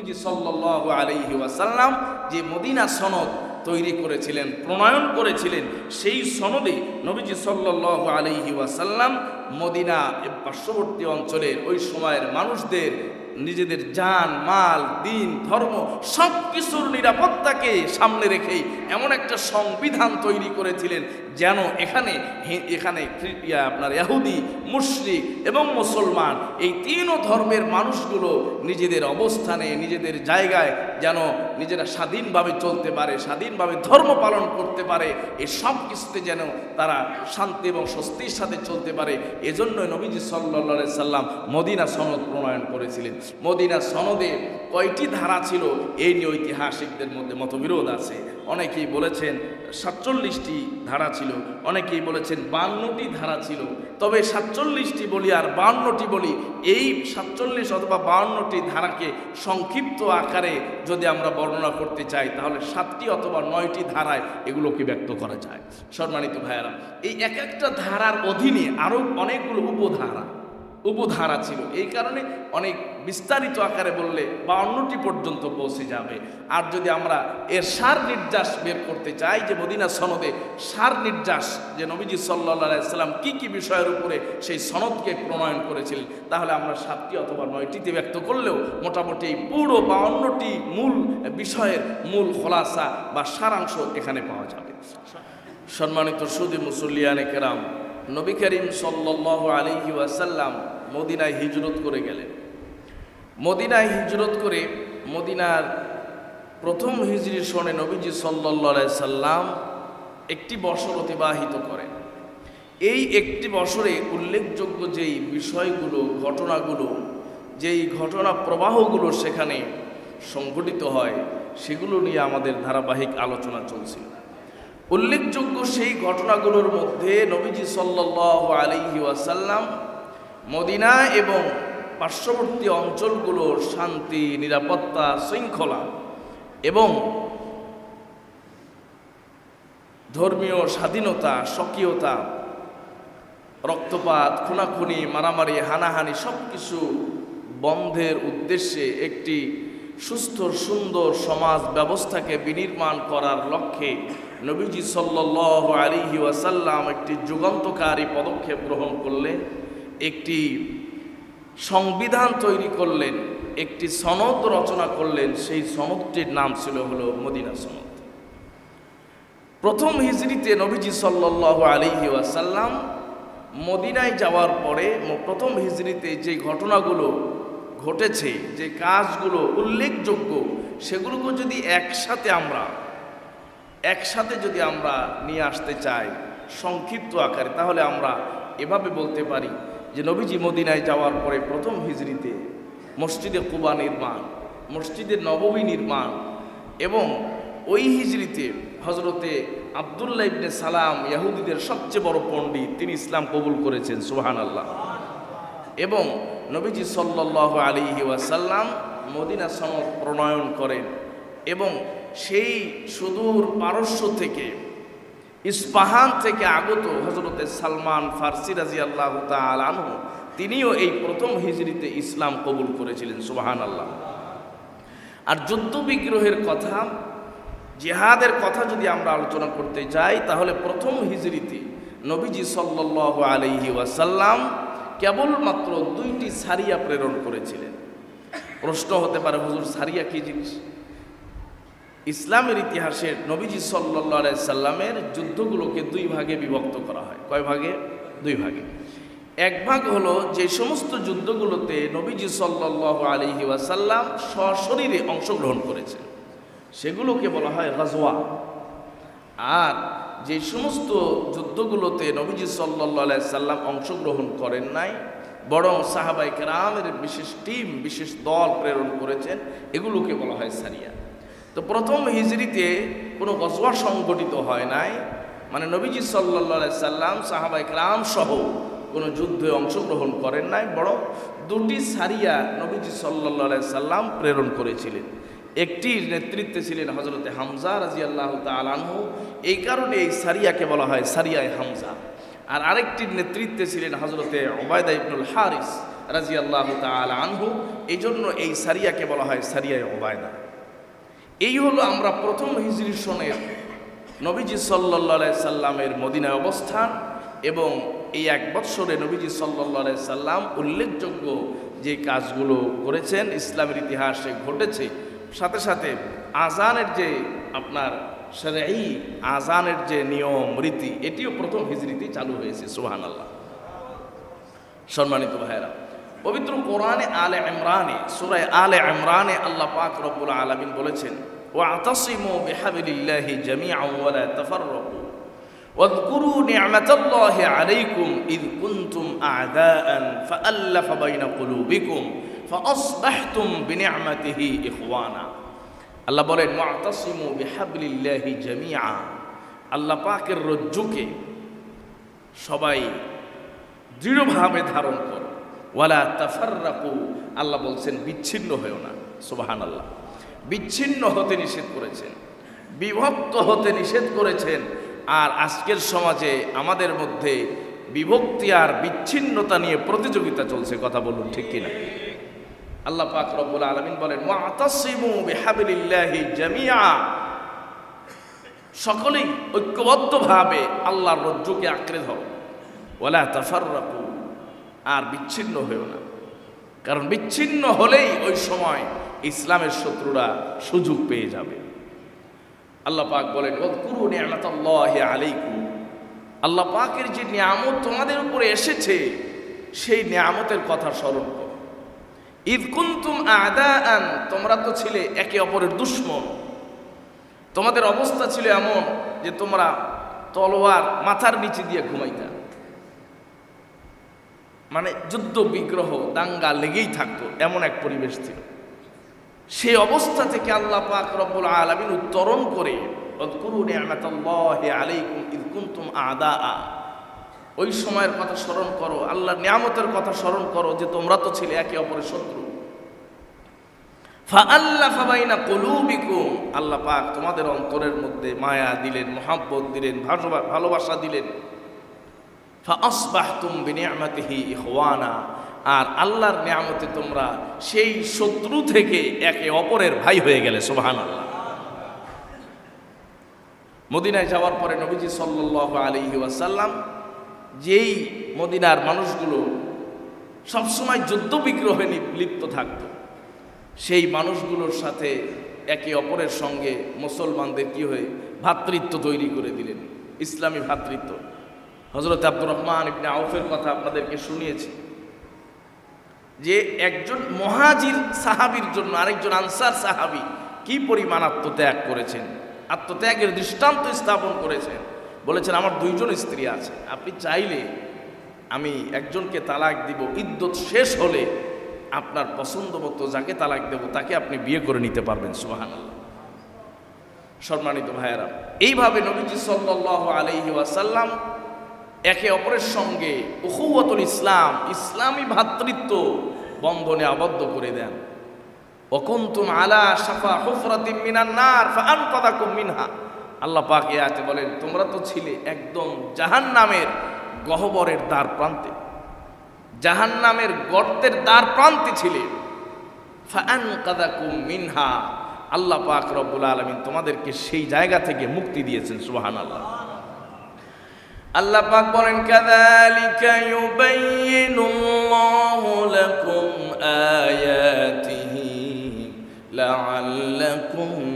নবীজি সাল্লাহ আলহি ওয়াসাল্লাম যে মদিনা সনদ তৈরি করেছিলেন, প্রণয়ন করেছিলেন, সেই সনদে নবীজি সাল্লাহ আলহি ওয়াসাল্লাম মদিনা পার্শ্ববর্তী অঞ্চলের ওই সময়ের মানুষদের নিজেদের জান, মাল, দিন, ধর্ম সব কিছুর নিরাপত্তাকে সামনে রেখেই এমন একটা সংবিধান তৈরি করেছিলেন যেন এখানে এখানে আপনার ইয়াহুদি মুশরিক এবং মুসলমান এই তিনও ধর্মের মানুষগুলো নিজেদের অবস্থানে, নিজেদের জায়গায় যেন নিজেরা স্বাধীনভাবে চলতে পারে, স্বাধীনভাবে ধর্ম পালন করতে পারে এই সব কিছুতে যেন তারা শান্তি এবং স্বস্তির সাথে চলতে পারে। এজন্যই নবীজি সাল্লা সাল্লাম মদিনা সনদ প্রণয়ন করেছিলেন। মদিনা সনদে কয়টি ধারা ছিল? এই নিয়ে ঐতিহাসিকদের মধ্যে মতবিরোধ আছে। অনেকেই বলেছেন সাতচল্লিশটি ধারা ছিল, অনেকেই বলেছেন বান্নটি ধারা ছিল। তবে সাতচল্লিশটি বলি আর বান্নটি বলি, এই সাতচল্লিশ অথবা বাউন্নটি ধারাকে সংক্ষিপ্ত আকারে যদি আমরা বর্ণনা করতে চাই, তাহলে সাতটি অথবা নয়টি ধারায় এগুলোকে ব্যক্ত করা যায়। সম্মানিত ভাইয়েরা, এই এক একটা ধারার অধীনে আরও অনেকগুলো উপধারা উপধারা ছিল। এই কারণে অনেক বিস্তারিত আকারে বললে বা অন্যটি পর্যন্ত পৌঁছে যাবে। আর যদি আমরা এর সার নির্যাস বের করতে চাই যে মদিনা সনদে, সার নির্যাস যে নবীজি সাল্লা সাল্লাম কী কী বিষয়ের উপরে সেই সনদকে প্রণয়ন করেছিলেন, তাহলে আমরা সাতটি অথবা নয়টিতে ব্যক্ত করলেও মোটামুটি এই পুরো বা অন্যটি মূল বিষয়ের মূল খোলাসা বা সারাংশ এখানে পাওয়া যাবে। সম্মানিত সুদী মুসল্লিয়ানে কেরাম নবী করিম সাল্লাহ আলিহি ওয়াসাল্লাম মদিনায় হিজরত করে গেলেন। মদিনায় হিজরত করে মদিনার প্রথম হিজরির সনে নবীজি সাল্লা সাল্লাম একটি বছর অতিবাহিত করেন। এই একটি বছরে উল্লেখযোগ্য যেই বিষয়গুলো, ঘটনাগুলো, যেই ঘটনা প্রবাহগুলো সেখানে সংঘটিত হয়, সেগুলো নিয়ে আমাদের ধারাবাহিক আলোচনা চলছিল। উল্লেখযোগ্য সেই ঘটনাগুলোর মধ্যে নবীজি সাল্লাহ আলিহি ওয়াসাল্লাম মদিনা এবং পার্শ্ববর্তী অঞ্চলগুলোর শান্তি, নিরাপত্তা, শৃঙ্খলা এবং ধর্মীয় স্বাধীনতা, স্বকীয়তা, রক্তপাত, খুনাখুনি, মারামারি, হানাহানি সব কিছু বন্ধের উদ্দেশ্যে একটি সুস্থ সুন্দর সমাজ ব্যবস্থাকে বিনির্মাণ করার লক্ষ্যে নবীজি সাল্লাহ আলিহি ওয়াসাল্লাম একটি যুগান্তকারী পদক্ষেপ গ্রহণ করলেন, একটি সংবিধান তৈরি করলেন, একটি সনদ রচনা করলেন, সেই সনদটির নাম ছিল হলো মদিনা সনদ। প্রথম হিজড়িতে নবীজি সাল্লাহ আলিহি ওয়াসাল্লাম মদিনায় যাওয়ার পরে, প্রথম হিজড়িতে যে ঘটনাগুলো ঘটেছে যে কাজগুলো উল্লেখযোগ্য, সেগুলোকে যদি একসাথে আমরা, একসাথে যদি আমরা নিয়ে আসতে চাই সংক্ষিপ্ত আকারে, তাহলে আমরা এভাবে বলতে পারি যে নবীজি মদিনায় যাওয়ার পরে প্রথম হিজড়িতে মসজিদে কুবা নির্মাণ, মসজিদে নবমী নির্মাণ এবং ওই হিজড়িতে হজরতে আবদুল্লাহ ইবনে সালাম ইয়াহুদিদের সবচেয়ে বড় পণ্ডিত, তিনি ইসলাম কবুল করেছেন সুহান আল্লাহ এবং নবীজি সাল্লাহ আলিহি ওয়াসাল্লাম মদিনা সনদ প্রণয়ন করেন এবং সেই সুদূর পারস্য থেকে, ইস্পাহান থেকে আগত হজরতে সালমান ফার্সি রাজি আল্লাহ আনহু, তিনিও এই প্রথম হিজড়িতে ইসলাম কবুল করেছিলেন সুবাহান আল্লাহ আর যুদ্ধ বিগ্রহের কথা, জেহাদের কথা যদি আমরা আলোচনা করতে যাই, তাহলে প্রথম হিজড়িতে নবীজি সাল্লাহ আলহি ওয়াসাল্লাম কেবলমাত্র দুইটি সারিয়া প্রেরণ করেছিলেন। প্রশ্ন হতে পারে, হুজুর, সারিয়া কি জিনিস? ইসলামের ইতিহাসে নবীজি সাল্লা সাল্লামের যুদ্ধগুলোকে দুই ভাগে বিভক্ত করা হয়। কয় ভাগে? দুই ভাগে। এক ভাগ হলো যে সমস্ত যুদ্ধগুলোতে নবীজি সাল্লাহ আলহি ওয়াসাল্লাম সশরীরে অংশগ্রহণ করেছেন। সেগুলোকে বলা হয় গাজওয়া। আর যে সমস্ত যুদ্ধগুলোতে নবীজি সাল্লা সাল্লাম অংশগ্রহণ করেন নাই, বরং সাহাবাই কেরামের বিশেষ টিম, বিশেষ দল প্রেরণ করেছেন, এগুলোকে বলা হয় সারিয়া। তো প্রথম হিজড়িতে কোনো গজওয়া সংগঠিত হয় নাই মানে নবীজি সাল্লা সাল্লাম সাহাবাই কেরাম সহ কোনো যুদ্ধে অংশগ্রহণ করেন নাই, বরং দুটি সারিয়া নবীজি সাল্লা সাল্লাম প্রেরণ করেছিলেন। একটির নেতৃত্বে ছিলেন হজরতে হামজা রাজি আল্লাহ তালানহু এই কারণে এই সারিয়াকে বলা হয় সারিয়ায় হামজা। আর আরেকটির নেতৃত্বে ছিলেন হজরতে ওবায়দা ইবনুল হারিস রাজি আল্লাহ আনহু। এই জন্য এই সারিয়াকে বলা হয় সারিয়ায় ওবায়দা এই হলো আমরা প্রথম হিজরি সনের নবীজি সাল্লা সাল্লামের মদিনায় অবস্থান এবং এই এক বৎসরে নবীজি সাল্লা সাল্লাম উল্লেখযোগ্য যে কাজগুলো করেছেন, ইসলামের ইতিহাসে ঘটেছে সাথে সাথে আজানের যে আপনার এই আজানের যে নিয়ম রীতি এটিও প্রথম হিজড়িতে চালু হয়েছে সুহান আল্লাহ সম্মানিত ভাইরা পবিত্র কোরআনে আলে ইমরানে সুরায় আলে ইমরানে আল্লাহ পাক রব্বুল আলামিন বলেছেন ওয়াতাসিমু বিহাবিলিল্লাহি জামিআন ওয়া লা তাফাররাকু واذكروا نعمة الله عليكم إذ كنتم أعداء فألف بين قلوبكم ফাসবাহতুম বিনিআমাতিহি ইখওয়ানা আল্লাহ বলেন মুআতাসিমু বিহাবলিল্লাহি জামিআ। আল্লাহ পাকের রজ্জুকে সবাই দৃঢ়ভাবে ধারণ করো। ওয়ালা তাফাররাকু। আল্লাহ বলছেন, বিচ্ছিন্ন হয়েও না। সুবাহান আল্লাহ বিচ্ছিন্ন হতে নিষেধ করেছেন। বিভক্ত হতে নিষেধ করেছেন। আর আজকের সমাজে আমাদের মধ্যে বিভক্তি আর বিচ্ছিন্নতা নিয়ে প্রতিযোগিতা চলছে, কথা বলুন ঠিক কিনা? আল্লাহ পাক রব্বুল আলামিন বলেন, ওয়াতাসিমু বিহাবিলিল্লাহি জামিআ। সকলেই ঐক্যবদ্ধভাবে আল্লাহর রজ্জুকে আঁকড়ে ধরো। ওয়ালা তাফাররাকু। আর বিচ্ছিন্ন হয়েও না। কারণ বিচ্ছিন্ন হলেই ওই সময় ইসলামের শত্রুরা সুযোগ পেয়ে যাবে। আল্লাহ পাক বলেন ওদকুরু নিয়ামতাল্লাহি আলাইকুম। আল্লাহ পাকের যে নিয়ামত তোমাদের উপরে এসেছে, সেই নিয়ামতের কথা স্মরণ করো। ঈদ কুন্তুম আদাআন, তোমরা তো ছিলে একে অপরের দুশ্মন। তোমাদের অবস্থা ছিল এমন যে তোমরা তলোয়ার মাথার নিচে দিয়ে ঘুমাইতা। মানে যুদ্ধ, বিগ্রহ, দাঙ্গা লেগেই থাকতো, এমন এক পরিবেশ ছিল। সেই অবস্থা থেকে আল্লাহ পাক রব্বুল আলামিন উত্তরণ করে আলাইকুম ইদ কুনতুম আদাআ। ওই সময়ের কথা স্মরণ করো, আল্লাহর নিয়ামতের কথা স্মরণ করো যে তোমরা তো ছিলে একে অপরের শত্রু। আল্লাহ পাক তোমাদের অন্তরের মধ্যে মায়া দিলেন, মহাব্বত দিলেন, ভালোবা- ভালোবাসা দিলেন। আর আল্লাহর নিয়ামতে তোমরা সেই শত্রু থেকে একে অপরের ভাই হয়ে গেলে, সুবহানাল্লাহ। মদিনায় যাওয়ার পরে নবীজি সাল্লাল্লাহু আলাইহি ওয়াসাল্লাম যেই মদিনার মানুষগুলো সবসময় যুদ্ধ বিগ্রহে লিপ্ত থাকত, সেই মানুষগুলোর সাথে একে অপরের সঙ্গে মুসলমানদের কি হয়ে ভ্রাতৃত্ব তৈরি করে দিলেন, ইসলামী ভ্রাতৃত্ব হজরত আব্দুর রহমান ইবনে আউফের কথা আপনাদেরকে শুনিয়েছি, যে একজন মহাজির সাহাবির জন্য আরেকজন আনসার সাহাবি কি পরিমাণ আত্মত্যাগ করেছেন, আত্মত্যাগের দৃষ্টান্ত স্থাপন করেছেন। বলেছেন, আমার দুইজন স্ত্রী আছে। আপনি চাইলে আমি একজনকে তালাক দিব। ইদ্যত শেষ হলে আপনার পছন্দ মতো যাকে তালাক দেব, তাকে আপনি বিয়ে করে নিতে পারবেন। সুহান সম্মানিত ভাইয়েরা, এইভাবে নবীজি সাল্লাল্লাহু আলাইহি ওয়াসাল্লাম একে অপরের সঙ্গে উহুয়াতুল ইসলাম, ইসলামী ভ্রাতৃত্ব বন্ধনে আবদ্ধ করে দেন। অকুন্তুম আলা সাফা হুফরাতিম মিনান নার ফাআনকাদাকুম মিনহা। আল্লাহ পাক আয়াতে বলেন, তোমরা তো ছিলে একদম জাহান্নামের গহবরের দ্বার প্রান্তে। জাহান্নামের গর্তের দ্বার প্রান্তে ছিলে। ফাআনকাদাকুম মিনহা। আল্লাহ পাক রব্বুল আলামিন তোমাদেরকে সেই জায়গা থেকে মুক্তি দিয়েছেন, সুবহানাল্লাহ। আল্লাহ পাক বলেন ইউবাইয়িনুল্লাহু লাকুম আয়াতিহি লাআল্লাকুম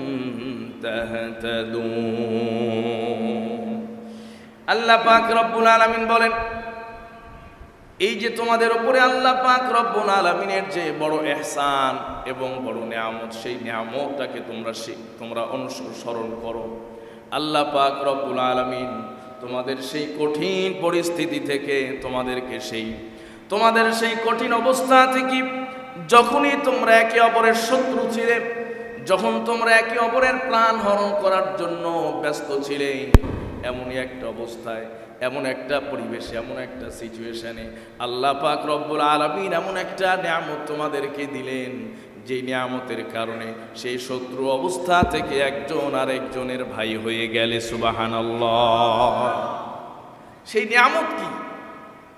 আল্লাহ পাক রব্বুল আলামিন বলেন, এই যে তোমাদের উপরে আল্লাহ পাক রব্বুল আলামিনের যে বড় এহসান এবং বড় নিয়ামত, সেই নিয়ামতটাকে তোমরা তোমরা অনুসরণ করো। আল্লাহ পাক রব্বুল আলামিন তোমাদের সেই কঠিন পরিস্থিতি থেকে তোমাদেরকে সেই, তোমাদের সেই কঠিন অবস্থা থেকে যখনই তোমরা একে অপরের শত্রু ছিলে যখন তোমরা একে অপরের প্রাণ হরণ করার জন্য ব্যস্ত ছিলে, এমনই একটা অবস্থায়, এমন একটা পরিবেশে, এমন একটা সিচুয়েশনে আল্লাহ পাক রব্বুল আলমিন এমন একটা নিয়ামত তোমাদেরকে দিলেন যে নিয়ামতের কারণে সেই শত্রু অবস্থা থেকে একজন আর একজনের ভাই হয়ে গেলে সুবাহান সেই নিয়ামত কি?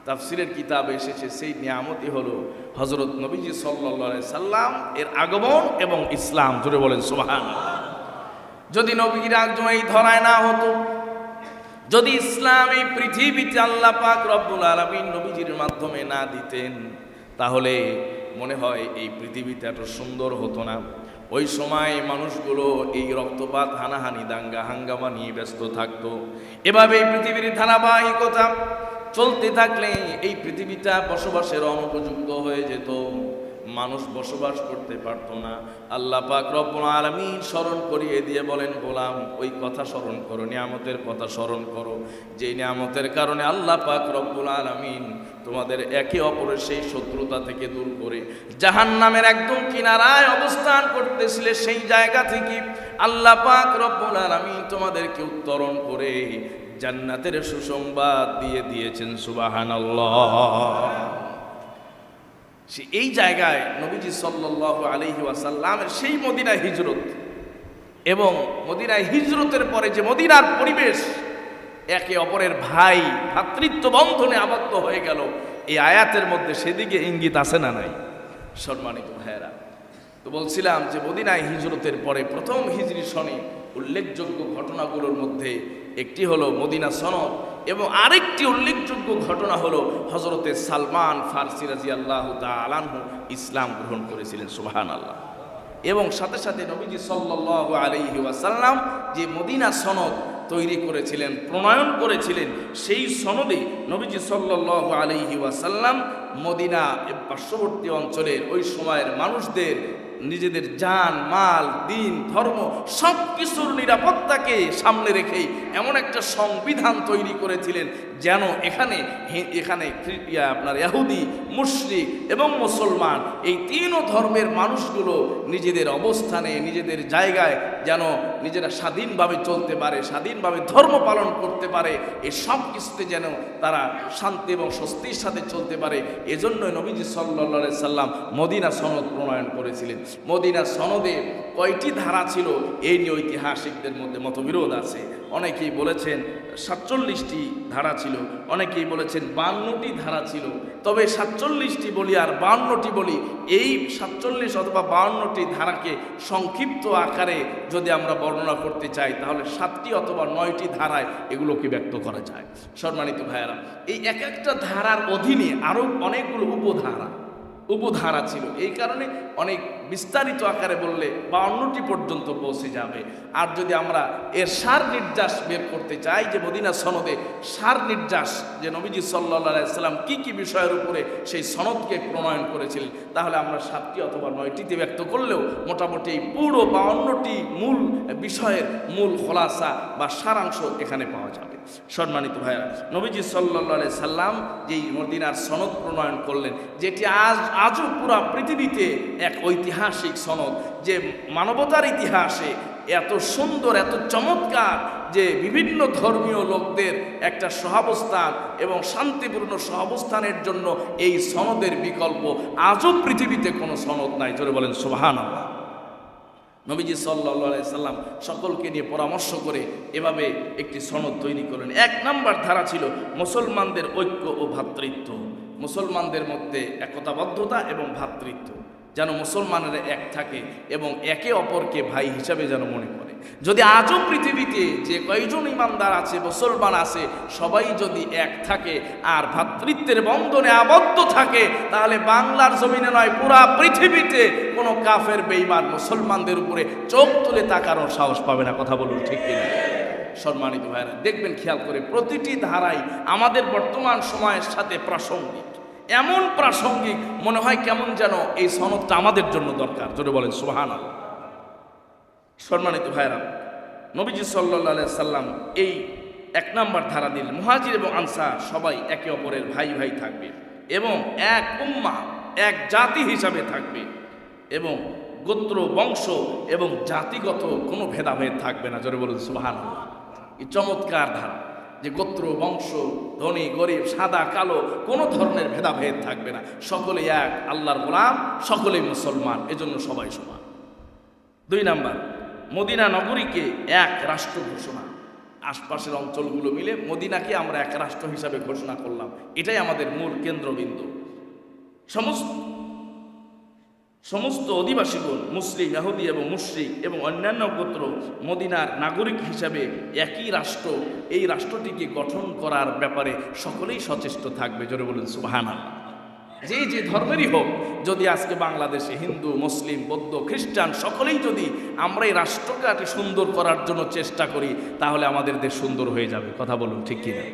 তাফসিরের কিতাবে এসেছে, সেই নিয়ামতই হলো হজরত নবীজি সাল্লা সাল্লাম এর আগমন এবং ইসলাম জুড়ে বলেন, সুবাহান। যদি নবীর আগমন এই ধরায় না হতো, যদি ইসলাম এই পৃথিবীতে আল্লাহ পাক রব্বুল আলমিন নবীজির মাধ্যমে না দিতেন, তাহলে মনে হয় এই পৃথিবীতে এত সুন্দর হতো না। ওই সময় মানুষগুলো এই রক্তপাত, হানাহানি, দাঙ্গা, হাঙ্গামা নিয়ে ব্যস্ত থাকতো। এভাবে এই পৃথিবীর ধারাবাহিকতা চলতে থাকলে এই পৃথিবীটা বসবাসের অনুপযুক্ত হয়ে যেত। মানুষ বসবাস করতে পারতো না। আল্লাহ পাক রব্বুল আলামিন স্মরণ করিয়ে দিয়ে বলেন, গোলাম, ওই কথা স্মরণ করো, নিয়ামতের কথা স্মরণ করো। যে নিয়ামতের কারণে আল্লাহ পাক রব্বুল আলামিন তোমাদের একে অপরের সেই শত্রুতা থেকে দূর করে জাহান নামের একদম কিনারায় অবস্থান করতেছিলে, সেই জায়গা থেকে আল্লাহ পাক রব্বুল আলামিন তোমাদেরকে উত্তরণ করে জান্নাতের সুসংবাদ দিয়ে দিয়েছেন, সুবহানাল্লাহ। সে এই জায়গায় নবীজি সাল্লাহ আলহি ওয়াসাল্লামের সেই মদিনায় হিজরত এবং মদিনায় হিজরতের পরে যে মদিনার পরিবেশ একে অপরের ভাই ভাতৃত্ব বন্ধনে আবদ্ধ হয়ে গেল, এই আয়াতের মধ্যে সেদিকে ইঙ্গিত আছে না নাই? সম্মানিত ভাইয়েরা, তো বলছিলাম যে মদিনায় হিজরতের পরে প্রথম হিজরি সনে উল্লেখযোগ্য ঘটনাগুলোর মধ্যে একটি হলো মদিনা সনদ এবং আরেকটি উল্লেখযোগ্য ঘটনা হলো হজরতে সালমান ফার্সি রাজি আল্লাহ আলানহু ইসলাম গ্রহণ করেছিলেন সুবাহান আল্লাহ এবং সাথে সাথে নবীজি সাল্লাহ আলহি ওয়াসাল্লাম যে মদিনা সনদ তৈরি করেছিলেন, প্রণয়ন করেছিলেন, সেই সনদে নবীজি সাল্লাহ আলহি ওয়াসাল্লাম মদিনা পার্শ্ববর্তী অঞ্চলের ওই সময়ের মানুষদের, নিজেদের জান, মাল, দিন, ধর্ম সব কিছুর নিরাপত্তাকে সামনে রেখেই এমন একটা সংবিধান তৈরি করেছিলেন যেন এখানে এখানে আপনার ইয়াহুদি, মুশরিক এবং মুসলমান এই তিনও ধর্মের মানুষগুলো নিজেদের অবস্থানে, নিজেদের জায়গায় যেন নিজেরা স্বাধীনভাবে চলতে পারে, স্বাধীনভাবে ধর্ম পালন করতে পারে, এই সব কিছুতে যেন তারা শান্তি এবং স্বস্তির সাথে চলতে পারে। এজন্য নবীজি সাল্লা সাল্লাম মদিনা সনদ প্রণয়ন করেছিলেন। মদিনা সনদে কয়টি ধারা ছিল? এই নিয়ে ঐতিহাসিকদের মধ্যে মতবিরোধ আছে। অনেকেই বলেছেন সাতচল্লিশটি ধারা ছিল। অনেকেই বলেছেন বান্নটি ধারা ছিল। তবে সাতচল্লিশটি বলি আর বান্নটি বলি, এই সাতচল্লিশ অথবা বাউন্নটি ধারাকে সংক্ষিপ্ত আকারে যদি আমরা বর্ণনা করতে চাই, তাহলে সাতটি অথবা নয়টি ধারায় এগুলোকে ব্যক্ত করা যায়। সম্মানিত ভাইয়েরা, এই এক একটা ধারার অধীনে আরও অনেকগুলো উপধারা উপধারা ছিল। এই কারণে অনেক বিস্তারিত আকারে বললে বা অন্যটি পর্যন্ত পৌঁছে যাবে। আর যদি আমরা এর সার নির্যাস বের করতে চাই যে মদিনা সনদে, সার নির্যাস যে নবীজি সাল্লা সাল্লাম কী কী বিষয়ের উপরে সেই সনদকে প্রণয়ন করেছিলেন, তাহলে আমরা সাতটি অথবা নয়টিতে ব্যক্ত করলেও মোটামুটি পুরো অন্যটি মূল বিষয়ের মূল খোলাসা বা সারাংশ এখানে পাওয়া যাবে। সম্মানিত ভাইরা নবীজি সাল্লা সাল্লাম যেই মদিনার সনদ প্রণয়ন করলেন, যেটি আজ, আজও পুরা পৃথিবীতে এক ঐতিহাসিক সনদ, যে মানবতার ইতিহাসে এত সুন্দর, এত চমৎকার যে বিভিন্ন ধর্মীয় লোকদের একটা সহাবস্থান এবং শান্তিপূর্ণ সহাবস্থানের জন্য এই সনদের বিকল্প, আজও পৃথিবীতে কোনো সনদ নাই। জোরে বলেন সুবাহান আল্লাহ নবীজি সাল্লা সাল্লাম সকলকে নিয়ে পরামর্শ করে এভাবে একটি সনদ তৈরি করলেন। এক নাম্বার ধারা ছিল মুসলমানদের ঐক্য ও ভ্রাতৃত্ব মুসলমানদের মধ্যে একতাবদ্ধতা এবং ভ্রাতৃত্ব যেন মুসলমানেরা এক থাকে এবং একে অপরকে ভাই হিসাবে যেন মনে করে। যদি আজও পৃথিবীতে যে কয়জন ইমানদার আছে, মুসলমান আছে, সবাই যদি এক থাকে আর ভ্রাতৃত্বের বন্ধনে আবদ্ধ থাকে, তাহলে বাংলার জমিনে নয়, পুরা পৃথিবীতে কোনো কাফের বেইমান মুসলমানদের উপরে চোখ তুলে তাকানোর সাহস পাবে না। কথা বলুন ঠিক কিনা? সম্মানিত ভাইরা দেখবেন, খেয়াল করে প্রতিটি ধারাই আমাদের বর্তমান সময়ের সাথে প্রাসঙ্গিক। এমন প্রাসঙ্গিক, মনে হয় কেমন যেন এই সনদটা আমাদের জন্য দরকার। জোরে বলেন সুহান সম্মানিত ভাইরা নবীজি সাল্লা সাল্লাম এই এক নম্বর ধারা দিলেন। মুহাজির এবং আনসার সবাই একে অপরের ভাই ভাই থাকবে এবং এক উম্মা, এক জাতি হিসাবে থাকবে এবং গোত্র, বংশ এবং জাতিগত কোনো ভেদাভেদ থাকবে না। জোরে বলুন সুহান এই চমৎকার ধারা। যে গোত্র, বংশ, ধনী, গরিব, সাদা, কালো, কোনো ধরনের ভেদাভেদ থাকবে না। সকলে এক, আল্লাহর গোলাম, সকলেই মুসলমান, এজন্য সবাই সমান। দুই নাম্বার, মদিনা নগরীকে এক রাষ্ট্র ঘোষণা। আশপাশের অঞ্চলগুলো মিলে মদিনাকে আমরা এক রাষ্ট্র হিসাবে ঘোষণা করলাম। এটাই আমাদের মূল কেন্দ্রবিন্দু। সমস্ত সমস্ত অধিবাসীগণ, মুসলিম ইহুদি এবং মুশরিক এবং অন্যান্য গোত্র মদিনার নাগরিক হিসাবে একই রাষ্ট্র, এই রাষ্ট্রটিকে গঠন করার ব্যাপারে সকলেই সচেষ্ট থাকবে। জোরে বলুন সুবাহানা যে যে ধর্মেরই হোক, যদি আজকে বাংলাদেশে হিন্দু, মুসলিম, বৌদ্ধ, খ্রিস্টান সকলেই যদি আমরা এই রাষ্ট্রকে সুন্দর করার জন্য চেষ্টা করি, তাহলে আমাদের দেশ সুন্দর হয়ে যাবে। কথা বলুন, ঠিক কিনা?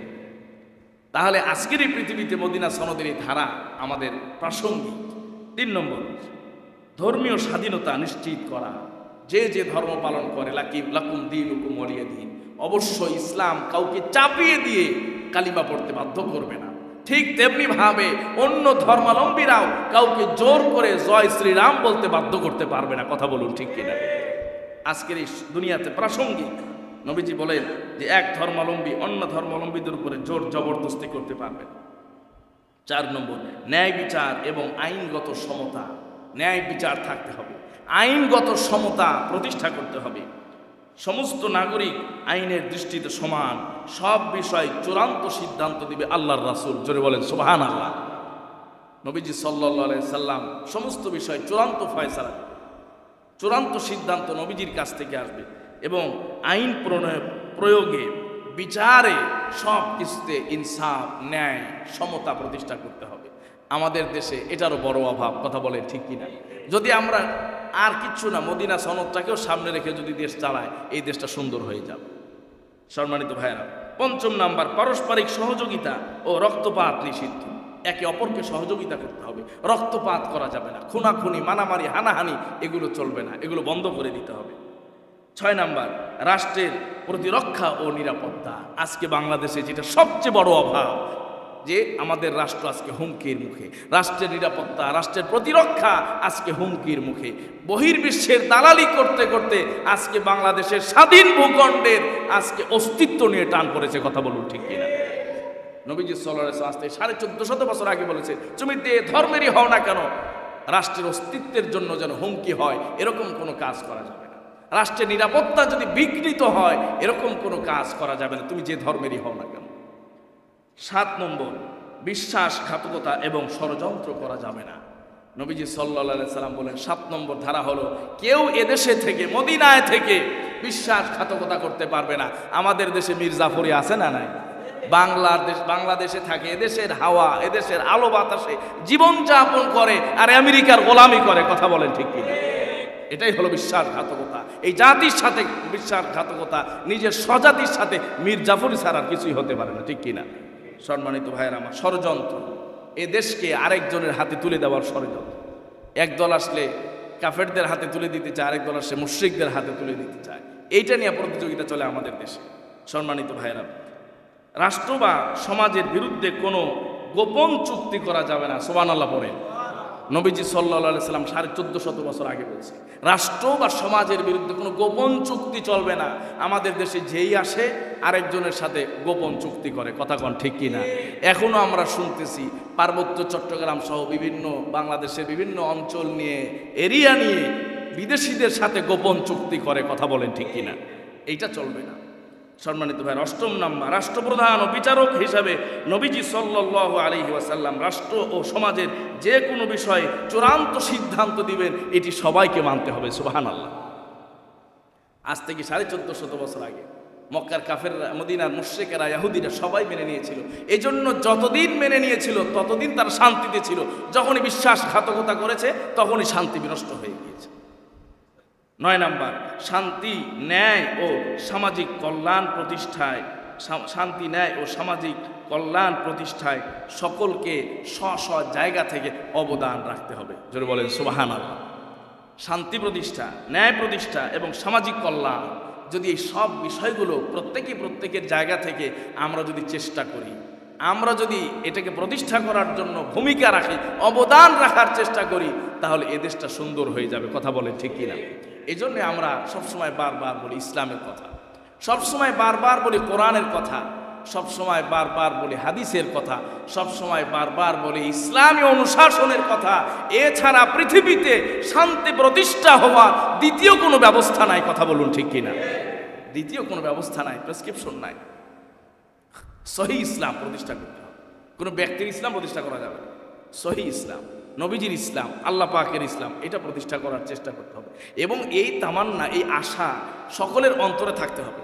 তাহলে আজকের এই পৃথিবীতে মদিনা সনদের এই ধারা আমাদের প্রাসঙ্গিক। তিন নম্বর ধর্মীয় স্বাধীনতা নিশ্চিত করা। যে যে ধর্ম পালন করে লাকিম লাকুম দিন হুকুম মরিয়ে দিন। অবশ্যই ইসলাম কাউকে চাপিয়ে দিয়ে কালিমা পড়তে বাধ্য করবে না। ঠিক তেমনি ভাবে অন্য ধর্মাবলম্বীরাও কাউকে জোর করে জয় শ্রীরাম বলতে বাধ্য করতে পারবে না। কথা বলুন ঠিক কিনা? আজকের এই দুনিয়াতে প্রাসঙ্গিক, নবীজি বলেন যে এক ধর্মালম্বী অন্য ধর্মাবলম্বীদের উপরে জোর জবরদস্তি করতে পারবে চার নম্বর, ন্যায় বিচার এবং আইনগত সমতা। ন্যায় বিচার থাকতে হবে। আইনগত সমতা প্রতিষ্ঠা করতে হবে। সমস্ত নাগরিক আইনের দৃষ্টিতে সমান। সব বিষয় চূড়ান্ত সিদ্ধান্ত দিবে আল্লাহর রাসুল। জোরে বলেন সোহান আল্লাহ নবীজি সাল্লাহ সাল্লাম সমস্ত বিষয় চূড়ান্ত ফয়সালা চূড়ান্ত সিদ্ধান্ত নবীজির কাছ থেকে আসবে এবং আইন প্রণয় প্রয়োগে বিচারে সব কিছুতে ইনসাফ, ন্যায়, সমতা প্রতিষ্ঠা করতে হবে। আমাদের দেশে এটারও বড় অভাব, কথা বলে ঠিক কিনা? যদি আমরা আর কিচ্ছু না, মদিনা সনদটাকেও সামনে রেখে যদি দেশ চালায়, এই দেশটা সুন্দর হয়ে যাবে। সম্মানিত ভাইয়েরা, পঞ্চম নাম্বার, পারস্পরিক সহযোগিতা ও রক্তপাত নিষিদ্ধ। একে অপরকে সহযোগিতা করতে হবে। রক্তপাত করা যাবে না। খুনাখুনি মানামারি হানাহানি, এগুলো চলবে না। এগুলো বন্ধ করে দিতে হবে। ছয় নাম্বার, রাষ্ট্রের প্রতিরক্ষা ও নিরাপত্তা। আজকে বাংলাদেশে যেটা সবচেয়ে বড় অভাব যে আমাদের রাষ্ট্র আজকে হুমকির মুখে, রাষ্ট্রের নিরাপত্তা, রাষ্ট্রের প্রতিরক্ষা আজকে হুমকির মুখে। বহির্বিশ্বের দালালি করতে করতে আজকে বাংলাদেশের স্বাধীন ভূখণ্ডের আজকে অস্তিত্ব নিয়ে টান পড়েছে, কথা বলুন ঠিক কিনা? নবীজি সাল্লাহ আসতে সাড়ে চোদ্দ শত বছর আগে বলেছে, তুমি যে ধর্মেরই হও না কেন, রাষ্ট্রের অস্তিত্বের জন্য যেন হুমকি হয়, এরকম কোনো কাজ করা যাবে না। রাষ্ট্রের নিরাপত্তা যদি বিঘ্নিত হয়, এরকম কোনো কাজ করা যাবে না, তুমি যে ধর্মেরই হও না কেন। সাত নম্বর, বিশ্বাসঘাতকতা এবং ষড়যন্ত্র করা যাবে না। নবীজি সাল্লা সাল্লাম বলেন, সাত নম্বর ধারা হলো, কেউ এদেশে থেকে, মদিনায় থেকে বিশ্বাসঘাতকতা করতে পারবে না। আমাদের দেশে মির্জাফরি আছে না নাই? বাংলাদেশ, বাংলাদেশে থাকে, এদেশের হাওয়া, এদেশের আলো বাতাসে জীবনযাপন করে আর আমেরিকার গোলামি করে, কথা বলেন ঠিক কিনা? এটাই হলো বিশ্বাসঘাতকতা। এই জাতির সাথে বিশ্বাসঘাতকতা, নিজের স্বজাতির সাথে মীর জাফরি ছাড়া কিছুই হতে পারে না, ঠিক কিনা? সম্মানিত ভাইয়ের আমার ষড়যন্ত্র। এ দেশকে আরেকজনের হাতে তুলে দেওয়ার ষড়যন্ত্র। একদল আসলে কাফেরদের হাতে তুলে দিতে চায়, আরেক দল আসলে মুশ্রিকদের হাতে তুলে দিতে চায়। এইটা নিয়ে প্রতিযোগিতা চলে আমাদের দেশে। সম্মানিত ভাইয়েরা, রাষ্ট্র বা সমাজের বিরুদ্ধে কোনো গোপন চুক্তি করা যাবে না সোবান আল্লাহ পরে নবীজি সাল্লা সাল্লাম সাড়ে চোদ্দ শত বছর আগে বলছে, রাষ্ট্র বা সমাজের বিরুদ্ধে কোনো গোপন চুক্তি চলবে না। আমাদের দেশে যেই আসে, আরেকজনের সাথে গোপন চুক্তি করে। কথা কন ঠিক কি না এখনও আমরা শুনতেছি, পার্বত্য চট্টগ্রাম সহ বিভিন্ন বাংলাদেশের বিভিন্ন অঞ্চল নিয়ে, এরিয়া নিয়ে বিদেশিদের সাথে গোপন চুক্তি করে। কথা বলেন ঠিক কিনা? এইটা চলবে না। সম্মানিত ভাই অষ্টম নাম্বার, রাষ্ট্রপ্রধান ও বিচারক হিসাবে নবীজি সাল্লাহ আলহি ওয়াসাল্লাম রাষ্ট্র ও সমাজের যে কোনো বিষয়ে চূড়ান্ত সিদ্ধান্ত দিবেন, এটি সবাইকে মানতে হবে সুবাহান আল্লাহ আজ থেকে সাড়ে চোদ্দ শত বছর আগে মক্কার কাফের মদিনার মুশ্রেকেরা, ইয়াহুদিরা সবাই মেনে নিয়েছিল। এই জন্য যতদিন মেনে নিয়েছিল, ততদিন তারা শান্তিতে ছিল। যখনই বিশ্বাসঘাতকতা করেছে, তখনই শান্তি বিনষ্ট হয়ে গিয়েছে। নয় নাম্বার, শান্তি, ন্যায় ও সামাজিক কল্যাণ প্রতিষ্ঠায় শান্তি, ন্যায় ও সামাজিক কল্যাণ প্রতিষ্ঠায় সকলকে স্ব স্ব জায়গা থেকে অবদান রাখতে হবে। যদি বলেন সুবাহান আল্লাহ শান্তি প্রতিষ্ঠা, ন্যায় প্রতিষ্ঠা এবং সামাজিক কল্যাণ যদি এই সব বিষয়গুলো প্রত্যেকে প্রত্যেকের জায়গা থেকে আমরা যদি চেষ্টা করি, আমরা যদি এটাকে প্রতিষ্ঠা করার জন্য ভূমিকা রাখি, অবদান রাখার চেষ্টা করি, তাহলে এ দেশটা সুন্দর হয়ে যাবে। কথা বলেন ঠিক কিনা? এই জন্যে আমরা সবসময় বারবার বলি ইসলামের কথা। সবসময় বারবার বলি কোরআনের কথা। সবসময় বারবার বলি হাদিসের কথা। সবসময় বারবার বলি ইসলামী অনুশাসনের কথা। এছাড়া পৃথিবীতে শান্তি প্রতিষ্ঠা হওয়ার দ্বিতীয় কোনো ব্যবস্থা নাই, কথা বলুন ঠিক কিনা? দ্বিতীয় কোনো ব্যবস্থা নাই প্রেসক্রিপশন নাই। সহি ইসলাম প্রতিষ্ঠা করতে হবে। কোনো ব্যক্তির ইসলাম প্রতিষ্ঠা করা যাবে সহি ইসলাম। নবীজির ইসলাম, আল্লাহ পাকের ইসলাম, এটা প্রতিষ্ঠা করার চেষ্টা করতে হবে। এবং এই তামান্না, এই আশা সকলের অন্তরে থাকতে হবে।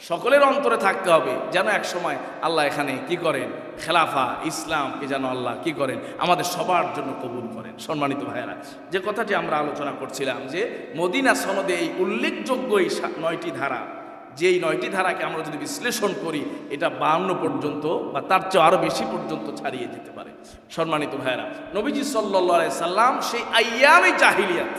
সকলের অন্তরে থাকতে হবে যেন এক সময় আল্লাহ এখানে কি করেন? খেলাফা, ইসলামকে যেন আল্লাহ কি করেন? আমাদের সবার জন্য কবুল করেন। সম্মানিত ভাইয়েরা, যে কথাটি আমরা আলোচনা করছিলাম যে মদিনা সনদে এই উল্লেখযোগ্য এই নয়টি ধারা যে এই নয়টি ধারাকে আমরা যদি বিশ্লেষণ করি, এটা বাউন্ন পর্যন্ত বা তার চেয়ে আরও বেশি পর্যন্ত ছাড়িয়ে যেতে পারে। সম্মানিত ভাইয়েরা, নবীজি সাল্লা সাল্লাম সেই আয়ামে জাহিলিয়াত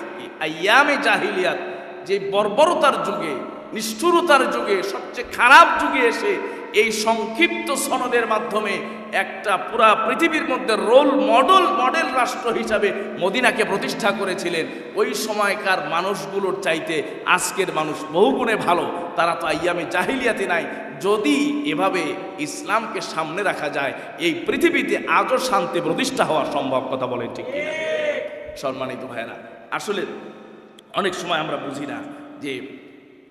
আয়ামে জাহিলিয়াত যে বর্বরতার যুগে, নিষ্ঠুরতার যুগে, সবচেয়ে খারাপ যুগে এসে এই সংক্ষিপ্ত সনদের মাধ্যমে একটা পুরা পৃথিবীর মধ্যে রোল মডেল মডেল রাষ্ট্র হিসাবে মদিনাকে প্রতিষ্ঠা করেছিলেন। ওই সময়কার মানুষগুলোর চাইতে আজকের মানুষ বহুগুণে ভালো। তারা তো আইয়ামে জাহিলিয়াতে নাই। যদি এভাবে ইসলামকে সামনে রাখা যায়, এই পৃথিবীতে আজও শান্তি প্রতিষ্ঠা হওয়া সম্ভব কথা বলেন ঠিক সম্মানিত ভাইয়েরা, আসলে অনেক সময় আমরা বুঝি না যে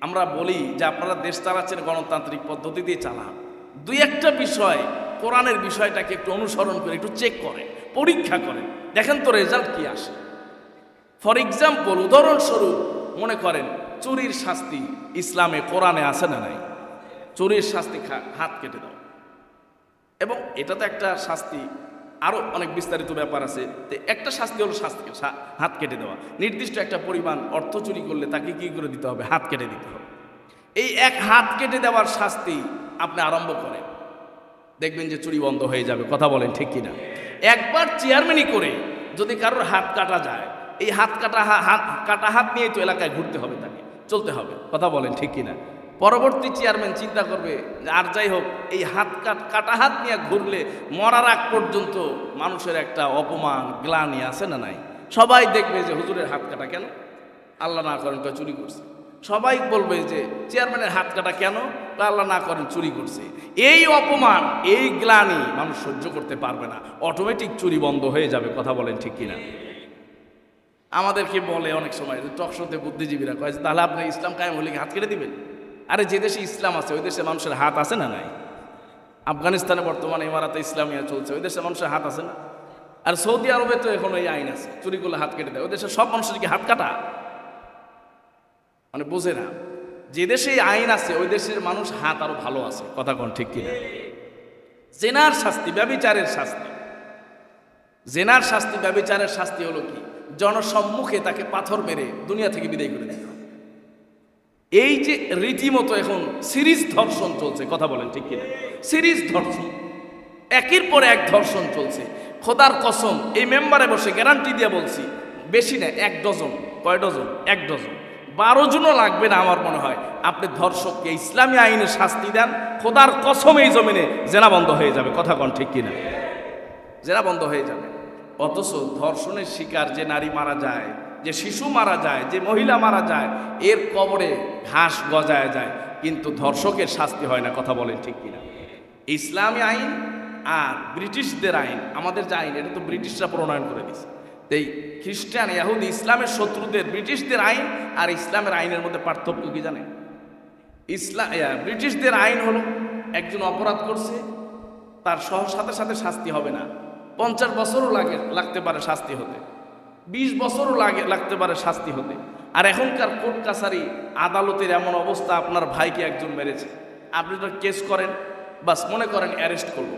আমরা বলি যে আপনারা দেশ চালাচ্ছেন গণতান্ত্রিক পদ্ধতি দিয়ে চালান। দুই একটা বিষয় কোরআনের বিষয়টাকে একটু অনুসরণ করে, একটু চেক করে, পরীক্ষা করে। দেখেন তো রেজাল্ট কি আসে। ফর এক্সাম্পল উদাহরণস্বরূপ মনে করেন, চুরির শাস্তি ইসলামে, কোরআনে আছে না নাই? চুরির শাস্তি হাত কেটে দাও। এবং এটা তো একটা শাস্তি আরও অনেক বিস্তারিত ব্যাপার আছে। তো একটা শাস্তি হলো শাস্তি হাত কেটে দেওয়া। নির্দিষ্ট একটা পরিমাণ অর্থ চুরি করলে তাকে কি করে দিতে হবে? হাত কেটে দিতে হবে। এই এক হাত কেটে দেওয়ার শাস্তি আপনি আরম্ভ করেন। দেখবেন যে চুরি বন্ধ হয়ে যাবে। কথা বলেন ঠিক কিনা? একবার চেয়ারম্যানই করে যদি কারোর হাত কাটা যায়, এই হাত কাটা হাত কাটা হাত নিয়ে তো এলাকায় ঘুরতে হবে তাকে। চলতে হবে। কথা বলেন ঠিক কিনা? পরবর্তী চেয়ারম্যান চিন্তা করবে, আর যাই হোক, এই হাত কাট কাটা হাত নিয়ে ঘুরলে মরার আগ পর্যন্ত মানুষের একটা অপমান, গ্লানি আছে না নাই? সবাই দেখবে যে হুজুরের হাত কাটা কেন? আল্লাহ না করেন চুরি করছে। সবাই বলবে যে চেয়ারম্যানের হাত কাটা কেন? আল্লাহ না করেন চুরি করছে। এই অপমান, এই গ্লানি মানুষ সহ্য করতে পারবে না। অটোমেটিক চুরি বন্ধ হয়ে যাবে, কথা বলেন ঠিক কিনা? আমাদেরকে বলে অনেক সময় টকশোতে বুদ্ধিজীবীরা কয় তাহলে আপনি ইসলাম কায়েম হলে হাত কেটে দিবেন? আরে যে দেশে ইসলাম আছে, ওই দেশে মানুষের হাত আছে না নাই? আফগানিস্তানে বর্তমানে ইমারাতে ইসলামিয়া চলছে, ওই দেশে মানুষের হাত আছে না? আর সৌদি আরবে তো এখন ওই আইন আছে চুরি করলে হাত কেটে দেয়, ওই দেশে সব মানুষের কি হাত কাটা? মানে বোঝে না। যে দেশে আইন আছে, ওই দেশের মানুষ হাত আরও ভালো আছে, কথা কোন ঠিক কিনা? জেনার শাস্তি, ব্যবিচারের শাস্তি। জেনার শাস্তি, ব্যবিচারের শাস্তি হলো কি? জনসম্মুখে তাকে পাথর মেরে দুনিয়া থেকে বিদায় করে হবে এই যে রীতিমতো এখন সিরিজ ধর্ষণ চলছে, কথা বলেন ঠিক কিনা? সিরিজ ধর্ষণ, একের পর এক ধর্ষণ চলছে। খোদার কসম, এই মেম্বারে বসে গ্যারান্টি দিয়ে বলছি, বেশি না, এক ডজন, কয় ডজন? এক ডজন। বারো জনও লাগবে না আমার মনে হয়। আপনি ধর্ষককে ইসলামী আইনে শাস্তি দেন, খোদার কসম এই জমিনে জেনা বন্ধ হয়ে যাবে, কথা কন ঠিক কিনা? জেনা বন্ধ হয়ে যাবে। অথচ ধর্ষণের শিকার যে নারী মারা যায় যে শিশু মারা যায়, যে মহিলা মারা যায়, এর কবরে ঘাস গজায় যায়, কিন্তু ধর্ষকের শাস্তি হয় না, কথা বলেন ঠিক কিনা? ইসলামী আইন আর ব্রিটিশদের আইন, আমাদের যে আইন, এটা তো ব্রিটিশরা প্রণয়ন করে তো এই খ্রিস্টান, ইয়াহুদি, ইসলামের শত্রুদের, ব্রিটিশদের আইন আর ইসলামের আইনের মধ্যে পার্থক্য কি জানেন? ইসলাম ব্রিটিশদের আইন হলো, একজন অপরাধ করছে, তার সহ সাথে সাথে শাস্তি হবে না। পঞ্চাশ বছরও লাগে, লাগতে পারে শাস্তি হতে। বিশ বছরও লাগে লাগতে পারে শাস্তি হতে। আর এখনকার কোর্ট কাছারি আদালতের এমন অবস্থা আপনার ভাইকে একজন মেরেছে। আপনি তো কেস করেন, বাস মনে করেন অ্যারেস্ট করব।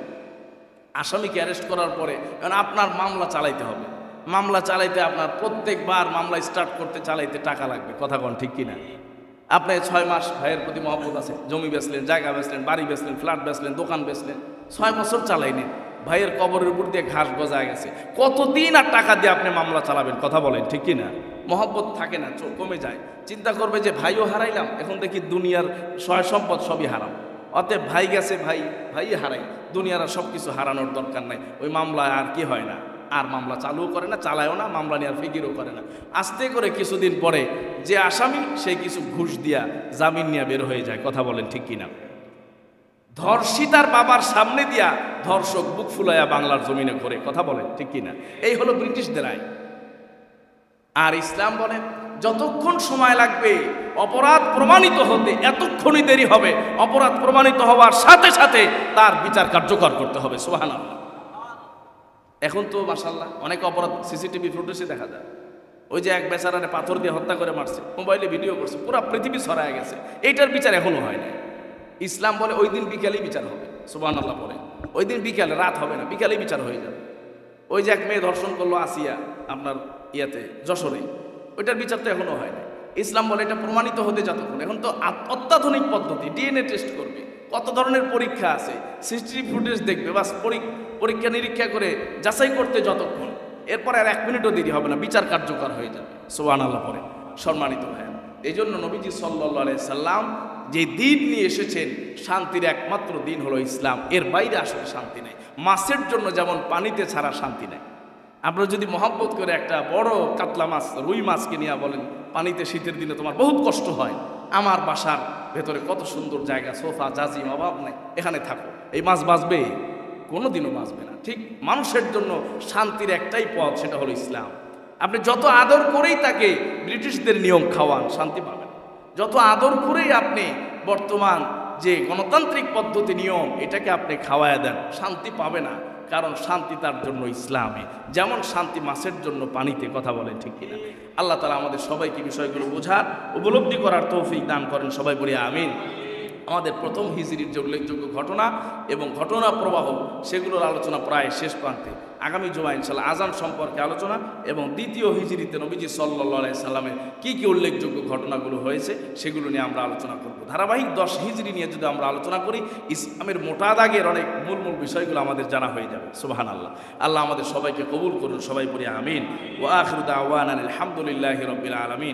আসামিকে অ্যারেস্ট করার পরে আপনার মামলা চালাইতে হবে। মামলা চালাইতে আপনার প্রত্যেকবার মামলা স্টার্ট করতে চালাইতে টাকা লাগবে। কথা কন ঠিক কিনা? আপনি ছয় মাস ভাইয়ের প্রতি মহব্বত আছে। জমি বেচলেন, জায়গা বেচলেন, বাড়ি বেচলেন, ফ্ল্যাট বেচলেন, দোকান বেচলেন। ছয় বছর চালাইনি ভাইয়ের কবরের উপর দিয়ে ঘাস গজায় গেছে। কতদিন আর টাকা দিয়ে আপনি মামলা চালাবেন? কথা বলেন, ঠিক কিনা? মহব্বত থাকে না, চোখ কমে যায়। চিন্তা করবে যে, ভাইও হারাইলাম, এখন দেখি দুনিয়ার সয় সম্পদ সবই হারাম। অতএব ভাই গেছে, ভাই ভাই হারাই। দুনিয়ার সব কিছু হারানোর দরকার নাই। ওই মামলায় আর কি হয় না? আর মামলা চালুও করে না, চালায়ও না, মামলা নিয়ে আর ফিকিরও করে না। আস্তে করে কিছুদিন পরে যে আসামি, সে কিছু ঘুষ দিয়া জামিন নিয়ে বের হয়ে যায়। কথা বলেন, ঠিক কিনা? ধর্ষিতার বাবার সামনে দিয়া ধর্ষক বুক ফুলাইয়া বাংলার জমিনে করে কথা বলেন, ঠিক কিনা? এই হলো ব্রিটিশদের আইন। আর ইসলাম বলে যতক্ষণ সময় লাগবে, অপরাধ প্রমাণিত হতে এতক্ষণই দেরি হবে। অপরাধ প্রমাণিত হওয়ার সাথে সাথে তার বিচার কার্যকর করতে হবে সোহান এখন তো মাসাল্লাহ অনেক অপরাধ সিসিটিভি ফুটেজে দেখা যায়। ওই যে এক বেচারারে পাথর দিয়ে হত্যা করে মারছে, মোবাইলে ভিডিও করছে, পুরো পৃথিবী ছড়ায় গেছে। এইটার বিচার এখনও হয় না ইসলাম বলে ওই দিন বিকালেই বিচার হবে সুবান আল্লাহ বলে। ওই দিন বিকালে, রাত হবে না, বিকালেই বিচার হয়ে যাবে। ওই যে এক মেয়ে ধর্ষণ করল আসিয়া আপনার ইয়াতে, যশোরে, ওইটার বিচার তো এখনও হয় না ইসলাম বলে এটা প্রমাণিত হতে যতক্ষণ, এখন তো অত্যাধুনিক পদ্ধতি, ডিএনএ টেস্ট করবে, কত ধরনের পরীক্ষা আছে, সিসিটিভি ফুটেজ দেখবে, বাস পরী- পরীক্ষা নিরীক্ষা করে যাচাই করতে যতক্ষণ, এরপরে আর এক মিনিটও দেরি হবে না, বিচার কার্যকর হয়ে যাবে সোহান আল্লাহ পরে সম্মানিত ভাই এই জন্য নবীজি সাল্লা সাল্লাম যে দিন নিয়ে এসেছেন, শান্তির একমাত্র দিন হলো ইসলাম। এর বাইরে আসলে শান্তি নেই। মাছের জন্য যেমন পানিতে ছাড়া শান্তি নেই। আপনারা যদি মহাব্বত করে একটা বড় কাতলা মাছ, রুই মাছকে নিয়ে বলেন, পানিতে শীতের দিনে তোমার বহুত কষ্ট হয়। আমার বাসার ভেতরে কত সুন্দর জায়গা, সোফা জাজিম অভাব নেই। এখানে থাকো। এই মাছ বাঁচবে? কোনো দিনও বাঁচবে না। ঠিক মানুষের জন্য শান্তির একটাই পথ, সেটা হলো ইসলাম। আপনি যত আদর করেই তাকে ব্রিটিশদের নিয়ম খাওয়ান, শান্তি পাবেন যত আদর করেই আপনি বর্তমান যে গণতান্ত্রিক পদ্ধতি, নিয়ম, এটাকে আপনি খাওয়ায় দেন, শান্তি পাবে না। কারণ শান্তি তার জন্য ইসলামে। যেমন শান্তি মাসের জন্য পানিতে কথা বলে ঠিক কিনা? আল্লাহ তালা আমাদের সবাইকে বিষয়গুলো বোঝার, উপলব্ধি করার তৌফিক দান করেন, সবাই বলি আমিন। আমাদের প্রথম হিজড়ির যে উল্লেখযোগ্য ঘটনা এবং ঘটনা প্রবাহ, সেগুলোর আলোচনা প্রায় শেষ প্রান্তে। আগামী জমা ইনশাল্লাহ আজান সম্পর্কে আলোচনা এবং দ্বিতীয় হিজড়িতে নবীজি সাল্লা সাল্লামের কী কী উল্লেখযোগ্য ঘটনাগুলো হয়েছে, সেগুলো নিয়ে আমরা আলোচনা করব। ধারাবাহিক দশ হিজড়ি নিয়ে যদি আমরা আলোচনা করি, ইসলামের মোটা দাগের অনেক মূল মূল বিষয়গুলো আমাদের জানা হয়ে যাবে। সুবাহান আল্লাহ আল্লাহ আমাদের সবাইকে কবুল করুন, সবাই পড়ি আমিন। ও আখরুদা আওয়ান আলহামদুলিল্লাহ রবিল আলমিন।